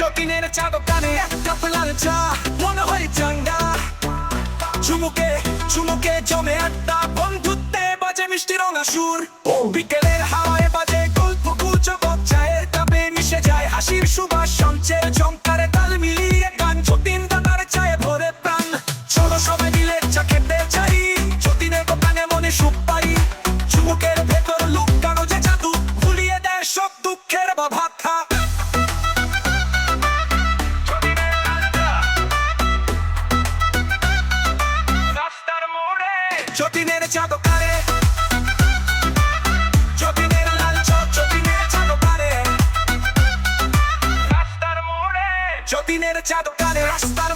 যতীনের চা দোকানে এক কাপ লাল চা মনে হয় চাঙ্গা। চুমুকে চুমুকে জমে আড্ডা, বন্ধুত্বে বাজে মিষ্টি রঙা সুর। বিকেলের হাওয়ায় বাজে গল্প গুজব চায়ের কাপে মিশে যায় হাসির সুবাস। যতীনের চা দোকানে লাল চপ যতীনের চা রাস্তার মোড়ে রাস্তার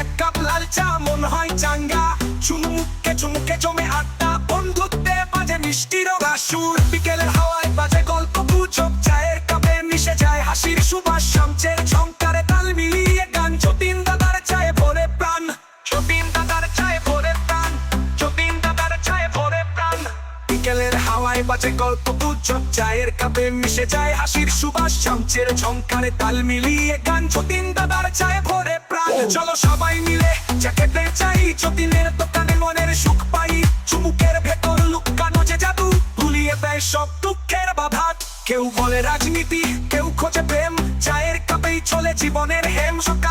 এক কাপ লাল চা মন হয় চাঙ্গা চুমুকে চুমুকে জমে আড্ডা বন্ধুত্বে বাজে মিষ্টি রোগা বাজে গল্প গুজব চায়ের কাপে মিশে যায় হাসির সুবাস শামচের ঝংকারে তাল মিলিয়ে গান। যতীন দাদার চায়ে ভরে প্রাণ। চলো সবাই মিলে খেতে চাই, যতীনের দোকানে মনের সুখ পাই। চুমুকের ভেতর লুকানো যে জাদু, ভুলিয়ে দেয় সব দুঃখের বাধা কেউ বলে রাজনীতি, কেউ খোঁজে প্রেম। চায়ের কাপেই চলে জীবনের হেম। সকাল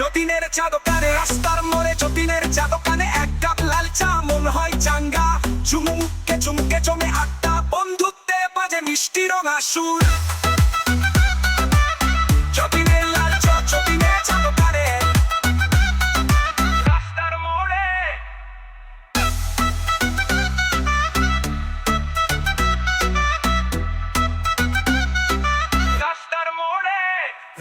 যতীনের চা দোকানে রাস্তার মোড়ে যতীনের চা দোকানে এক কাপ লাল চা, মন হয় চাঙ্গা। চুমুকে চুমুকে জমে আড্ডা, বন্ধুত্বে বাজে মিষ্টি রঙা সুর যতীনের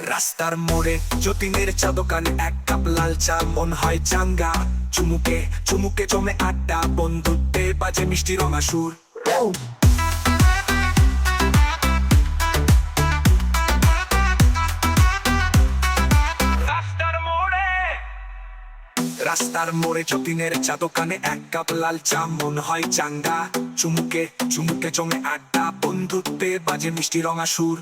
রাস্তার মোড়ে যতীনের চা দোকানে এক কাপ লাল চা মন হয় চাঙ্গা। চুমুকে চুমুকে জমে আড্ডা বন্ধুত্বে বাজে মিষ্টি রঙা সুর। রাস্তার মোড়ে। রাস্তার মোড়ে যতীনের চা দোকানে এক কাপ লাল চা মন হয় চাঙ্গা। চুমুকে চুমুকে জমে আড্ডা বন্ধুত্বে বাজে মিষ্টি রঙা সুর।